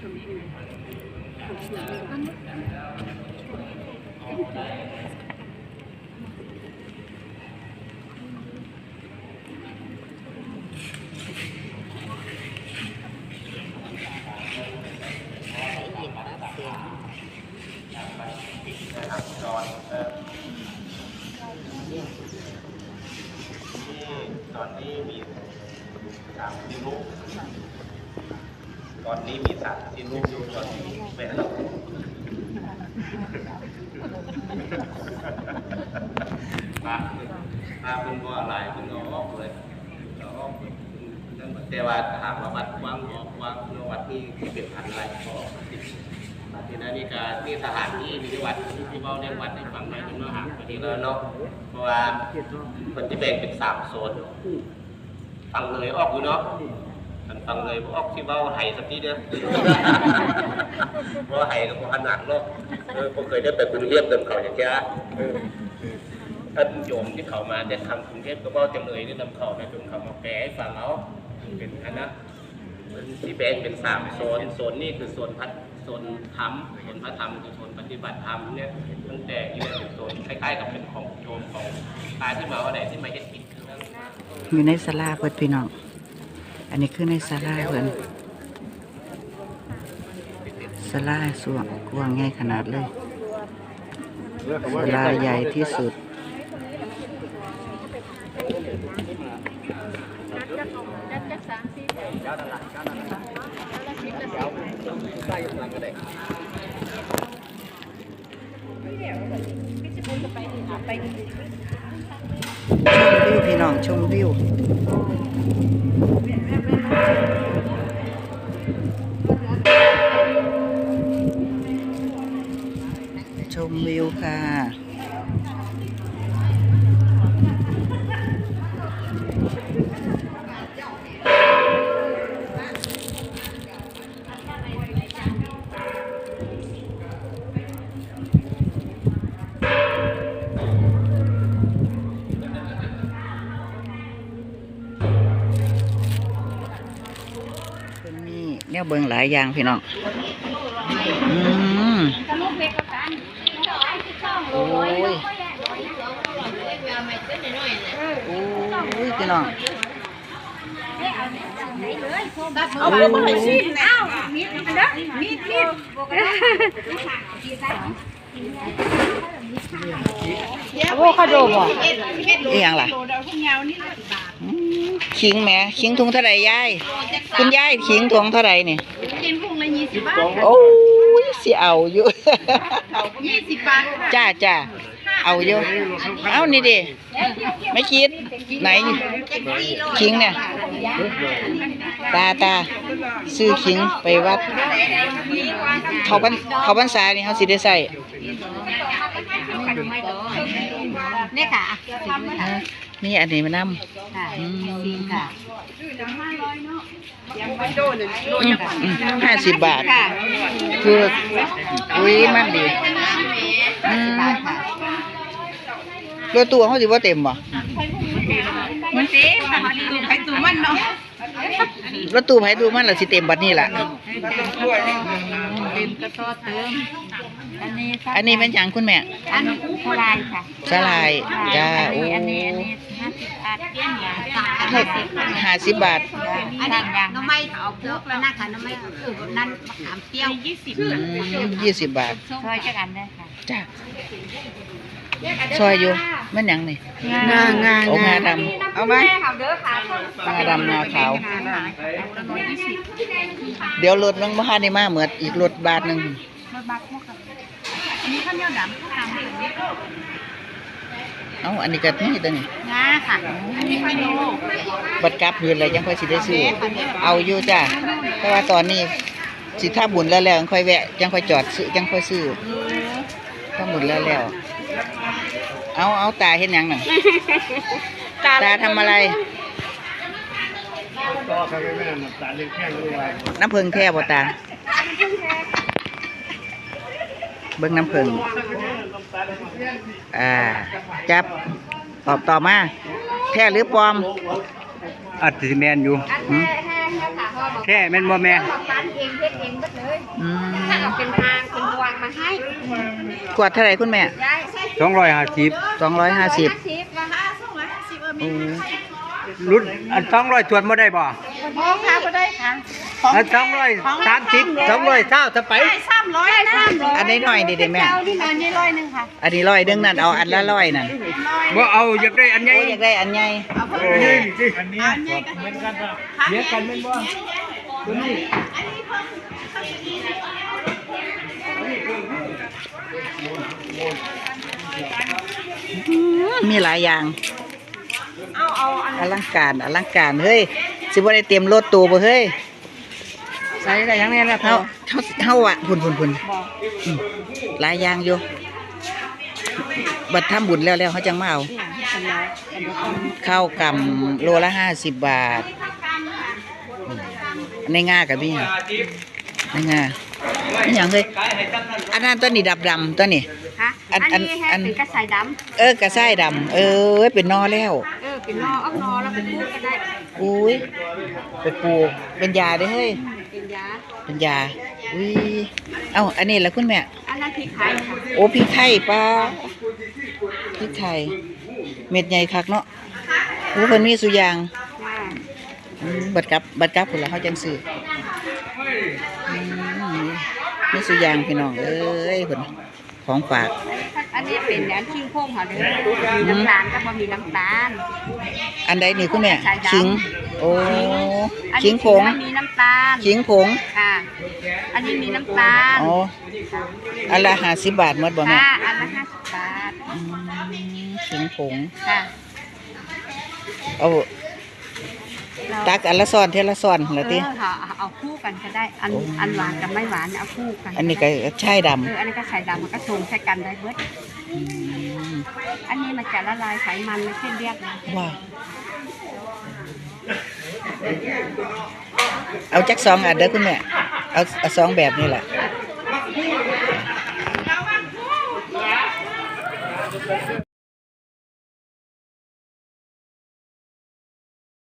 นอนนี่ตอนนี้มีสามสิบลูก อนนี้มีสามสิบลูกอยู่ตอนนี้แม่เรามามาเป็นว่าอะไรเป็นเอาออกเลยเอาออกเลยแต่ว่าหากว่าวัดวางออกวางวัดที่ที่เป็นพันไรก็ติดทีนั้นนี่ก็ที่สถานที่มีวัดที่เบ้าในวัดในฝั่งไหนเป็นมหาพอดีแล้วเนาะเพราะว่าคนที่แบ่งเป็นสามโซนฝั่งเลยออกอยู่เนาะ อันฝั่งเลยบ่ออกที่เบ้าไห้สักทีเดียวเพราะว่าไห้ก็บ่ขนาดเนาะเออผมเคยได้ไปกรุงเทพเดินเขาอย่างเงี้ยเออท่านโยมที่เขามาแต่ทำกรุงเทพก็เบ้าจำเลยนี่นำเขาในจนเขามาแปลให้ฟังเอาเป็นอันนะที่แบ่งเป็นสามโซน โซนนี่คือโซนพัฒโซนธรรมโซนพระธรรมคือโซนปฏิบัติธรรมเนี่ยตั้งแต่ที่เราเป็นโซนคล้ายๆกับเป็นของโยมของตายที่มาว่าไหนที่มาเฮ็ดผิดคือเรื่องอยู่ในศาลาเพิ่นพี่น้อง อันนี้คือในศาลาเพิ่นศาลาสวงกว้างใหญ่ขนาดเลยศาลาใหญ่ที่สุด ชมวิวพี่น้องชมวิว ชมวิวค่ะ มีแนวเบิงหลายอย่างพี่น้องอืมโอ้ยโอ้ยพี่น้องเอาไปบ่ให้ชิมเอามีดอันเด้อมีดมีดอะโวคาโดบ่อีหยังล่ะอืม ขิงแหมขิงถุงเท่าไหร่ยาย คุณยายขิงถุงเท่าไหร่นี่กินพุงละ20บาทโอ้ยสิเอาอยู่20บาทค่ะจ้าจ้าเอาอยู่เอานี่ดิไม่คิด ไหนขิงเนี่ย ตาตาซื้อขิงไปวัด เขาบันเขาบันษานี่เขาสิได้ใส่ นี่ค่ะอ่านี่อันนี้มานำค่ะอืมซีนค่ะห้าสิบบาท คืออุ้ยมันดีอืมรถตู้เขาสิว่าเต็มบ่มันสิใครตูมันเนาะรถตู้ไผดูมันล่ะสิเต็มบัดนี้ล่ะเป็นกระทอเติม อันนี้อันนี้เป็นหยังคุณแม่ อันเท่าไรค่ะสลายจ้าอันโอ้นี้อันนี้อันนี้50บาทเปี้ยนอย่างห้าสิบบาทอันนี้น้ำไม้เอาเลือกแล้วนะคะน้ำไม้เออนั่นมะขามเปรี้ยวยี่สิบอืมยี่สิบบาทซอยจักอันได้ค่ะจ้าซอยอยู่มันหยังนี่งางาโอ้งาดำเอาไหมค่ะเด้อค่ะงาดำงาขาวละร้อยยี่สิบเดี๋ยวรถนึงมาหาได้มาเหมือดอีกรถบาทหนึงรถบัสพวกค่ะอัน นี้ข้าวเหนียวดำข้าวดำแบบนี้เอ้าอันนี้ก็นี่ตัวนี้งาค่ะอันนี้ไม่รู้บัดกลับเงินเลยยังค่อยสิได้ซื้อเอาอยู่จ้าแต่ว่าตอนนี้สิถ้าบุญแล้วแล้วยังค่อยแวะยังค่อยจอดซื้อยังค่อยซื้อถ้าบุญแล้วแล้วเอาเอาตาเห็นยังน่ะตาทำอะไรน้ำผึ้งแท้บ่ตา เบิ่งน้ำผึ้งอ่า จับ ตอบต่อมา แท้หรือปลอม อัดซีเมนอยู่หืมแค่แค่ค่ะพ่อบอกแท้แม่นบ่แม่มาปั้นเองเฮ็ดเองหมดเลยอืมถ้าเอาเป็นทางเป็นวางมาให้ขวดเท่าไหร่คุณแม่ ยายใส่สองร้อยห้าสิบสองร้อยห้าสิบสิบว่าห้าสองร้อยห้าสิบเออมีรุ่นอันสองร้อยตรวจบ่ได้บ่พอค่ะบ่ได้ค่ะอัน สองร้อยสามสิบสองร้อยเท่าจะไปได้สามร้อยได้สามร้อยอันนี้หน่อยดิเด้แม่เอานี่อันนี้ร้อยหนึ่งค่ะอันนี้ร้อยเด้งนั่นเอาอันละร้อยนั่นบ่เอาอยากได้อันใหญ่โอ้ยอยากได้อันใหญ่อันนี้สิอันนี้เหมือนกันเดียวกันแม่นบ่ตัวนี้มีหลายอย่างเอาเอาอันอลังการอลังการเฮ้ยสิบ่ได้เตรียมรถตู้บ่เฮ้ย ใส่ได้ยังไงล่ะเฮาเฮาเฮาอะพุ่นพุ่นพุ่นอืมหลายอย่างอยู่บัดทำบุญแล้วแล้วเขาจังมาเอาข้าวกำโลละห้าสิบบาทอืมในง่ากับพี่ในง่าอหย่างเฮ้ยอันนั้นตัวนี้ดับดำตัวนี้ฮะอัอันนอันนี้ให้อันเป็นกระสายดเออกระไส้ดำเออเป็นนอแล้วำเออเป็นนอเอานอแล้วเป็นพูดก็ได้อุ้ยไปปลูกเป็นยาเด้อเฮ้ย เป็นยาเป็นยาอุ้ยเอ้าอันนี้ละคุณแม่อันนั้นพริกไทยค่ะโอ้พริกไทยป้าพริกไทย เม็ดใหญ่คักเนาะโอ้เพิ่นมีสุอยางว่าอืมบัดกลับบัดกลับพุ่นละเฮาจังซื้ออืมมีสุอยางพี่น้องเอ้ยเพิ่นของฝากอันนี้เป็นอันขิงโค้งค่ะเด้อน้ำตาลก็บ่มีน้ำตาล อันใดนี่คุณแม่ใส่ดำขิง โอ้อันขินี้งผง ไม่มีน้ำตาลขิงผงค่ะ อันนี้มีน้ำตาลอ๋ออันละ50บาทหมดบ่แม่ค่ะอันละห้าสิบบาทอืมขิงผงค่ะเอาตักอันละซ้อนเทยละซ้อนละติ เออค่ะเอาคู่กันก็ได้ อันโอ้ อันหวานกับไม่หวานเอาคู่กันอันนี้ก็ใช่ดำเอออันนี้ก็ไข่ดำมันก็ชงใช้กันได้เบิดอืมอันนี้มันจะละลายไขมันไม่ใช่เรียกนะว้าว เอาจักสองอันเด้อคุณแม่ เอาเอาสองแบบนี่แหละ